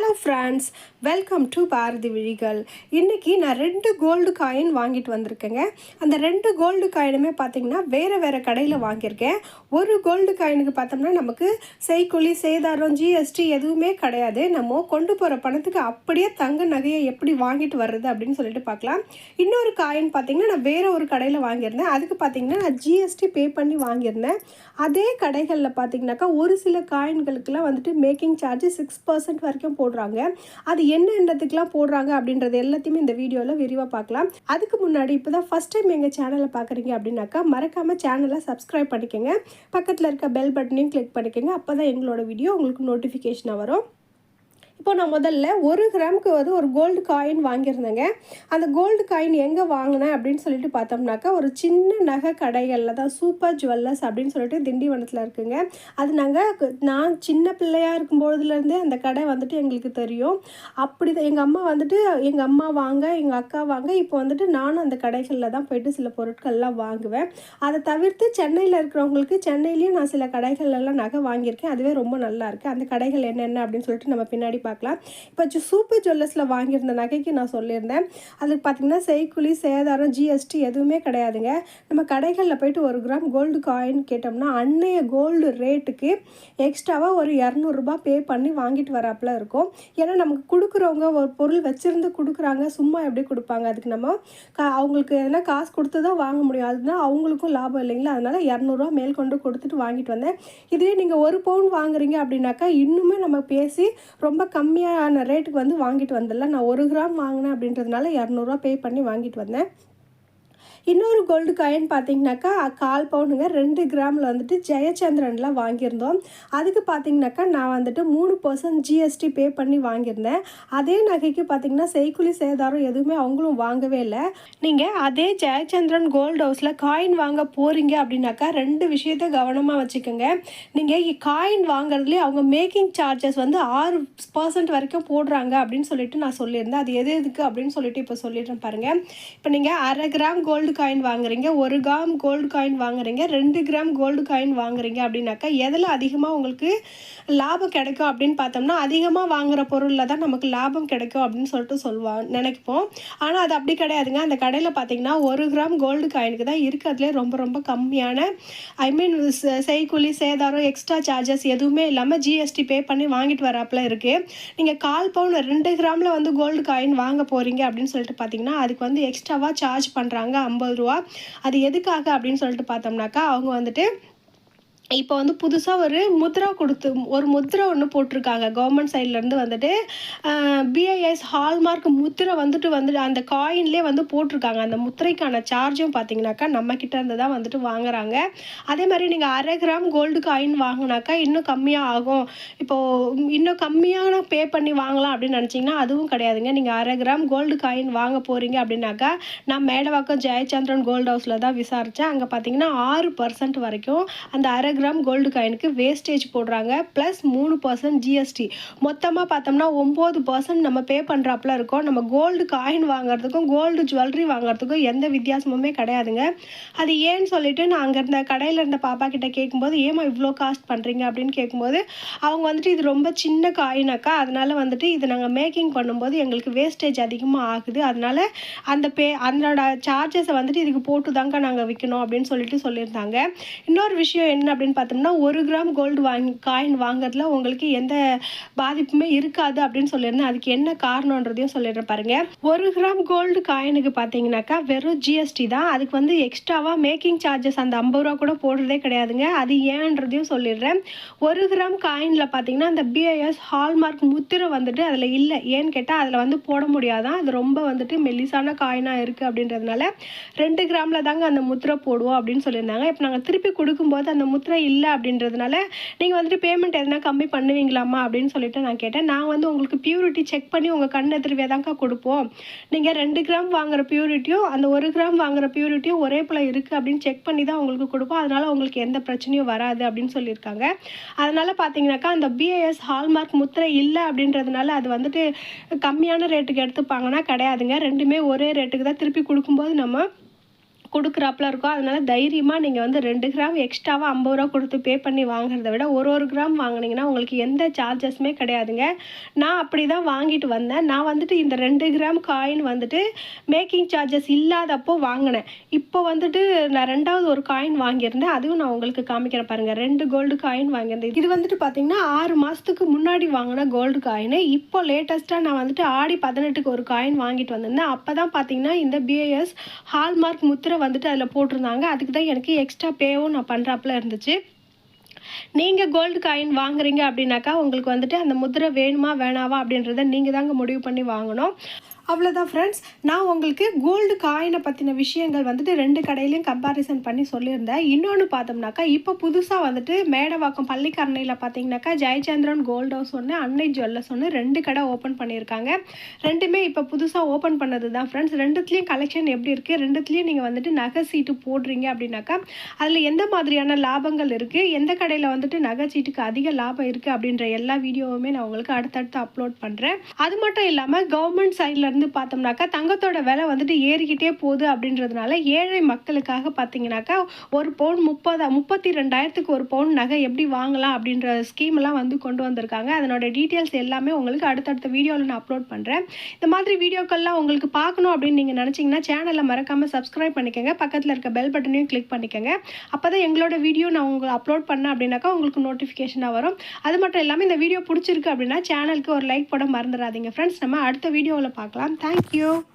Hello friends welcome to Bharathi விழிகள் இன்றைக்கி நான் ரெண்டு கோல்டு காயின் வாங்கிட்டு வந்திருக்கேங்க. அந்த ரெண்டு கோல்டு காயினுமே பார்த்திங்கன்னா வேறு வேறு கடையில் வாங்கியிருக்கேன். ஒரு கோல்டு காயினுக்கு பார்த்தோம்னா நமக்கு செய்கூலி சேதாரம் ஜிஎஸ்டி எதுவுமே கிடையாது. நம்ம கொண்டு போகிற பணத்துக்கு அப்படியே தங்க நகையை எப்படி வாங்கிட்டு வர்றது அப்படின்னு சொல்லிட்டு பார்க்கலாம். இன்னொரு காயின் பார்த்தீங்கன்னா நான் வேறு ஒரு கடையில் வாங்கியிருந்தேன். அதுக்கு பார்த்தீங்கன்னா நான் ஜிஎஸ்டி பே பண்ணி வாங்கியிருந்தேன். அதே கடைகளில் பார்த்தீங்கன்னாக்கா ஒரு சில காயின்களுக்கெல்லாம் வந்துட்டு மேக்கிங் சார்ஜ் சிக்ஸ் பர்சன்ட் வரைக்கும் போடுறாங்க. அது என்னென்னத்துக்குலாம் போடுறாங்க அப்படின்றது எல்லாத்தையுமே இந்த வீடியோவில் விரிவாக பார்க்கலாம். அதுக்கு முன்னாடி இப்போ தான் ஃபஸ்ட் டைம் எங்கள் சேனலை பார்க்குறீங்க அப்படின்னாக்கா மறக்காமல் சேனலை சப்ஸ்கிரைப் பண்ணிக்கோங்க. பக்கத்தில் இருக்க பெல் பட்டனையும் கிளிக் பண்ணிக்கோங்க. அப்போ தான் எங்களோட வீடியோ உங்களுக்கு நோட்டிஃபிகேஷனாக வரும். இப்போ நான் முதல்ல ஒரு கிராமுக்கு வந்து ஒரு கோல்டு காயின் வாங்கியிருந்தேங்க. அந்த கோல்டு காயின் எங்கே வாங்கினேன் அப்படின்னு சொல்லிட்டு பார்த்தோம்னாக்கா ஒரு சின்ன நகை கடைகளில் தான் சூப்பர் ஜுவல்லர்ஸ் அப்படின்னு சொல்லிட்டு திண்டிவனத்தில் இருக்குங்க. அது நாங்கள் நான் சின்ன பிள்ளையாக இருக்கும்போதுலேருந்தே அந்த கடை வந்துட்டு எங்களுக்கு தெரியும். அப்படி தான் எங்கள் அம்மா வந்துட்டு எங்கள் அம்மா வாங்க எங்கள் அக்கா வாங்க இப்போ வந்துட்டு நானும் அந்த கடைகளில் தான் போயிட்டு சில பொருட்கள்லாம் வாங்குவேன். அதை தவிர்த்து சென்னையில் இருக்கிறவங்களுக்கு சென்னையிலேயும் நான் சில கடைகள்லாம் நகை வாங்கியிருக்கேன். அதுவே ரொம்ப நல்லா இருக்குது அந்த கடைகள் என்னென்ன அப்படின்னு சொல்லிட்டு நம்ம பின்னாடி பார்க்கலாம். இப்போ சூப்பர் ஜுவல்லர்ஸில் வாங்கியிருந்த நகைக்கு நான் சொல்லியிருந்தேன். அதுக்கு பார்த்தீங்கன்னா செய்குலி சேதாரம் ஜிஎஸ்டி எதுவுமே கிடையாதுங்க. நம்ம கடைகளில் போயிட்டு ஒரு கிராம் கோல்டு காயின் கேட்டோம்னா அன்னைய கோல்டு ரேட்டுக்கு எக்ஸ்ட்ராவாக ஒரு இரநூறுபா பே பண்ணி வாங்கிட்டு வராப்புல இருக்கும். ஏன்னா நமக்கு கொடுக்குறவங்க ஒரு பொருள் வச்சுருந்து கொடுக்குறாங்க சும்மா எப்படி கொடுப்பாங்க? அதுக்கு நம்ம கா அவங்களுக்கு எதனா காசு கொடுத்து தான் வாங்க முடியும். அதுதான் அவங்களுக்கும் லாபம் இல்லைங்களா? அதனால் இரநூறுவா மேல் கொண்டு கொடுத்துட்டு வாங்கிட்டு வந்தேன். இதுவே நீங்கள் ஒரு பவுன் வாங்குறீங்க அப்படின்னாக்கா இன்னுமே நம்ம பேசி ரொம்ப கம்மியான ரேட்டுக்கு வந்து வாங்கிட்டு வந்துடலாம் நான் ஒரு கிராம் வாங்கினேன் அப்படின்றதுனால இரநூறுவா பே பண்ணி வாங்கிட்டு வந்தேன். இன்னொரு கோல்டு காயின் பார்த்தீங்கன்னாக்கா கால் பவுனுங்க ரெண்டு கிராமில் வந்துட்டு ஜெயச்சந்திரனில் வாங்கியிருந்தோம். அதுக்கு பார்த்தீங்கன்னாக்கா நான் வந்துட்டு மூணு பர்சன்ட் ஜிஎஸ்டி பே பண்ணி வாங்கியிருந்தேன். அதே நகைக்கு பார்த்தீங்கன்னா செய்குலி சேதாரம் எதுவுமே அவங்களும் வாங்கவே இல்லை. நீங்கள் அதே ஜெயச்சந்திரன் கோல்டு ஹவுஸில் காயின் வாங்க போகிறீங்க அப்படின்னாக்கா ரெண்டு விஷயத்த கவனமாக வச்சுக்கோங்க. நீங்கள் காயின் வாங்குறதுலேயே அவங்க மேக்கிங் சார்ஜஸ் வந்து ஆறு பர்சன்ட் வரைக்கும் போடுறாங்க அப்படின்னு சொல்லிட்டு நான் சொல்லியிருந்தேன். அது எது எதுக்கு அப்படின்னு சொல்லிட்டு இப்போ சொல்லிடுறேன் பாருங்கள் இப்போ நீங்கள் அரை கிராம் கோல்டு கோல்டு காயின் வாங்குறீங்க ஒரு கிராம் கோல்டு காயின் வாங்குறீங்க ரெண்டு கிராம் கோல்டு காயின் வாங்குறீங்க அப்படின்னாக்கா எதில் அதிகமாக உங்களுக்கு லாபம் கிடைக்கும் அப்படின்னு பார்த்தோம்னா அதிகமாக வாங்குற பொருளில் தான் நமக்கு லாபம் கிடைக்கும் அப்படின்னு சொல்லிட்டு சொல்லுவாங்க நினைப்போம். ஆனால் அது அப்படி கிடையாதுங்க. அந்த கடையில் பார்த்தீங்கன்னா ஒரு கிராம் கோல்டு காயினுக்கு தான் இருக்கிறதுலே ரொம்ப ரொம்ப கம்மியான ஐ மீன் செய்கூலி சேதாரம் எக்ஸ்ட்ரா சார்ஜஸ் எதுவுமே இல்லாமல் ஜிஎஸ்டி பே பண்ணி வாங்கிட்டு வராப்புல இருக்குது நீங்கள் கால் பவுன் ரெண்டு கிராமில் வந்து கோல்டு காயின் வாங்க போகிறீங்க அப்படின்னு சொல்லிட்டு பார்த்தீங்கன்னா அதுக்கு வந்து எக்ஸ்ட்ராவாக சார்ஜ் பண்ணுறாங்க ஐம்பது ரூபா. அது எதுக்காக அப்படின்னு சொல்லிட்டு பார்த்தோம்னாக்கா அவங்க வந்துட்டு இப்போ வந்து புதுசாக ஒரு முத்ரா கொடுத்து ஒரு முத்ரா ஒன்று போட்டிருக்காங்க. கவர்மெண்ட் சைட்லேருந்து வந்துட்டு பிஐஎஸ் ஹால்மார்க் முத்திரை வந்துட்டு வந்துட்டு அந்த காயின்லேயே வந்து போட்டிருக்காங்க. அந்த முத்திரைக்கான சார்ஜும் பார்த்தீங்கன்னாக்கா நம்மக்கிட்ட இருந்து தான் வந்துட்டு வாங்குறாங்க. அதே மாதிரி நீங்கள் அரை கிராம் கோல்டு காயின் வாங்கினாக்கா இன்னும் கம்மியாக ஆகும். இப்போது இன்னும் கம்மியான பே பண்ணி வாங்கலாம் அப்படின்னு நினச்சிங்கன்னா அதுவும் கிடையாதுங்க. நீங்கள் அரை கிராம் கோல்டு காயின் வாங்க போகிறீங்க அப்படின்னாக்கா நான் மேடவாக்கம் ஜெயச்சந்திரன் கோல்டு ஹவுஸில் தான் விசாரித்தேன் அங்கே பார்த்தீங்கன்னா ஆறு பர்சன்ட் வரைக்கும் அந்த அரை கிராம் கோல்டு காயினுக்கு வேஸ்டேஜ் போடுறாங்க ப்ளஸ் மூணு பர்சன்ட் ஜிஎஸ்டி மொத்தமாக பார்த்தோம்னா ஒம்பது பர்சன்ட் நம்ம பே பண்ணுறாப்புல இருக்கோம். நம்ம கோல்டு காயின் வாங்குறதுக்கும் கோல்டு ஜுவல்லரி வாங்குறதுக்கும் எந்த வித்தியாசமுமே கிடையாதுங்க. அது ஏன்னு சொல்லிட்டு நான் அங்கே இருந்த கடையில் இருந்த பாப்பா கிட்ட கேட்கும்போது ஏமா இவ்வளோ காஸ்ட் பண்ணுறீங்க அப்படின்னு கேட்கும்போது அவங்க வந்துட்டு இது ரொம்ப சின்ன காயினாக்கா அதனால வந்துட்டு இது நாங்கள் மேக்கிங் பண்ணும்போது எங்களுக்கு வேஸ்டேஜ் அதிகமாக ஆகுது. அதனால அந்த பே அதனோட சார்ஜஸை வந்துட்டு இதுக்கு போட்டு தாங்க நாங்கள் விற்கணும் அப்படின்னு சொல்லிட்டு சொல்லியிருந்தாங்க. இன்னொரு விஷயம் என்ன அப்படின்னு பார்த்தோம்னா ஒரு கிராம் கோல்டு வாங்கி காயின் வாங்குறதுல உங்களுக்கு எந்த பாதிப்புமே இருக்காது அப்படின்னு சொல்லியிருந்தேன். அதுக்கு என்ன காரணன்றதையும் சொல்லிடுறேன் பாருங்க. ஒரு கிராம் கோல்டு காயினுக்கு பார்த்தீங்கன்னாக்கா வெறும் ஜிஎஸ்டி தான். அதுக்கு வந்து எக்ஸ்ட்ராவாக மேக்கிங் சார்ஜஸ் அந்த ஐம்பது ரூபா கூட போடுறதே கிடையாதுங்க. அது ஏன்றதையும் சொல்லிடுறேன். ஒரு கிராம் காயினில் பார்த்தீங்கன்னா அந்த பிஐஎஸ் ஹால்மார்க் முத்திரை வந்துட்டு அதில் இல்லை. ஏன்னு கேட்டால் அதில் வந்து போட முடியாதான். அது ரொம்ப வந்துட்டு மெல்லிசான காயினாக இருக்குது அப்படின்றதுனால ரெண்டு கிராமில் தாங்க அந்த முத்திரை போடுவோம் அப்படின்னு சொல்லியிருந்தாங்க. இப்போ நாங்கள் திருப்பி கொடுக்கும்போது அந்த முத்திரை இல்லை அப்படின்றதுனால நீங்கள் வந்துட்டு பேமெண்ட் எதனா கம்மி பண்ணுவீங்களாம்மா அப்படின்னு சொல்லிட்டு நான் கேட்டேன். நான் வந்து உங்களுக்கு பியூரிட்டி செக் பண்ணி உங்கள் கண் எதிர்வே தாங்க கொடுப்போம். நீங்கள் ரெண்டு கிராம் வாங்குற பியூரிட்டியும் அந்த ஒரு கிராம் வாங்குற பியூரிட்டியும் ஒரே போல் இருக்குது அப்படின்னு செக் பண்ணி தான் உங்களுக்கு கொடுப்போம். அதனால் உங்களுக்கு எந்த பிரச்சனையும் வராது அப்படின்னு சொல்லியிருக்காங்க. அதனால் பார்த்தீங்கன்னாக்கா அந்த பிஏஎஸ் ஹால்மார்க் முத்திரை இல்லை அப்படின்றதுனால அது வந்துட்டு கம்மியான ரேட்டுக்கு எடுத்துப்பாங்கன்னா கிடையாதுங்க. ரெண்டுமே ஒரே ரேட்டுக்கு தான் திருப்பி கொடுக்கும்போது நம்ம கொடுக்குறாப்புல இருக்கும் அதனால தைரியமாக நீங்கள் வந்து ரெண்டு கிராம் எக்ஸ்ட்ராவாக ஐம்பது ரூபா கொடுத்து பே பண்ணி வாங்குறத விட ஒரு ஒரு கிராம் வாங்குனீங்கன்னா உங்களுக்கு எந்த சார்ஜஸுமே கிடையாதுங்க. நான் அப்படி தான் வாங்கிட்டு வந்தேன். நான் வந்துட்டு இந்த ரெண்டு கிராம் காயின் வந்துட்டு மேக்கிங் சார்ஜஸ் இல்லாதப்போ வாங்கினேன். இப்போ வந்துட்டு நான் ரெண்டாவது ஒரு காயின் வாங்கியிருந்தேன். அதுவும் நான் உங்களுக்கு காமிக்கிறேன் பாருங்கள் ரெண்டு கோல்டு காயின் வாங்கியிருந்தேன். இது வந்துட்டு பார்த்தீங்கன்னா ஆறு மாதத்துக்கு முன்னாடி வாங்கின கோல்டு காயின் இப்போ லேட்டஸ்ட்டாக நான் வந்துட்டு ஆடி பதினெட்டுக்கு ஒரு காயின் வாங்கிட்டு வந்திருந்தேன். அப்போ தான் பார்த்தீங்கன்னா இந்த பிஏஎஸ் ஹால்மார்க் முத்திரை வந்துட்டு அதில் போட்டிருந்தாங்க. அதுக்கு தான் எனக்கு எக்ஸ்ட்ரா பேவும் நான் பண்ணுறாப்புல இருந்துச்சு. நீங்கள் கோல்டு காயின் வாங்குறீங்க அப்படின்னாக்கா உங்களுக்கு வந்துட்டு அந்த முதிரை வேணுமா வேணாவா அப்படின்றத நீங்கள் தாங்க முடிவு பண்ணி வாங்கணும். அவ்வளோதான் ஃப்ரெண்ட்ஸ் நான் உங்களுக்கு கோல்டு காயினை பற்றின விஷயங்கள் வந்துட்டு ரெண்டு கடையிலையும் கம்பாரிசன் பண்ணி சொல்லியிருந்தேன். இன்னொன்று பார்த்தோம்னாக்கா இப்போ புதுசாக வந்துட்டு மேடவாக்கம் பள்ளிக்கரணையில் பார்த்தீங்கன்னாக்கா ஜெயச்சந்திரன் கோல்ட் ஹவுஸ் ஒன்று அன்னை ஜுவல்லர்ஸ் ஒன்று ரெண்டு கடை ஓப்பன் பண்ணியிருக்காங்க. ரெண்டுமே இப்போ புதுசாக ஓப்பன் பண்ணது தான் ஃப்ரெண்ட்ஸ் ரெண்டுத்துலேயும் கலெக்ஷன் எப்படி இருக்குது ரெண்டுத்துலேயும் நீங்கள் வந்துட்டு நகை சீட்டு போடுறீங்க அப்படின்னாக்கா அதில் எந்த மாதிரியான லாபங்கள் இருக்குது எந்த கடையில் வந்துட்டு நகை சீட்டுக்கு அதிக லாபம் இருக்குது அப்படின்ற எல்லா வீடியோவுமே நான் உங்களுக்கு அடுத்தடுத்து அப்லோட் பண்ணுறேன் அது மட்டும் இல்லாமல் கவர்மெண்ட் சைட்லேருந்து பார்த்தோம்னாக்கா தங்கத்தோட விலை வந்துட்டு ஏறிக்கிட்டே போகுது அப்படின்றதுனால ஏழை மக்களுக்காக பார்த்தீங்கன்னாக்கா ஒரு பவுன் முப்பதா முப்பத்தி ரெண்டாயிரத்துக்கு ஒரு பவுன் நகை எப்படி வாங்கலாம் அப்படின்ற ஸ்கீம்லாம் வந்து கொண்டு வந்திருக்காங்க. அதனோட டீட்டெயில்ஸ் எல்லாமே உங்களுக்கு அடுத்தடுத்த வீடியோவில் நான் அப்லோட் பண்ணுறேன் இந்த மாதிரி வீடியோக்கள்லாம் உங்களுக்கு பார்க்கணும் அப்படின்னு நீங்கள் நினச்சிங்கன்னா சேனலை மறக்காமல் சப்ஸ்கிரைப் பண்ணிக்கோங்க. பக்கத்தில் இருக்க பெல் பட்டனையும் கிளிக் பண்ணிக்கோங்க. அப்போ தான் எங்களோட வீடியோ நான் உங்களுக்கு அப்லோட் பண்ணேன் அப்படின்னாக்கா உங்களுக்கு நோட்டிஃபிகேஷனாக வரும். அது மட்டும் இல்லாமல் இந்த வீடியோ பிடிச்சிருக்கு அப்படின்னா சேனலுக்கு ஒரு லைக் போட மறந்துடாதீங்க. ஃப்ரெண்ட்ஸ் நம்ம அடுத்த வீடியோவில் பார்க்கலாம். Thank you.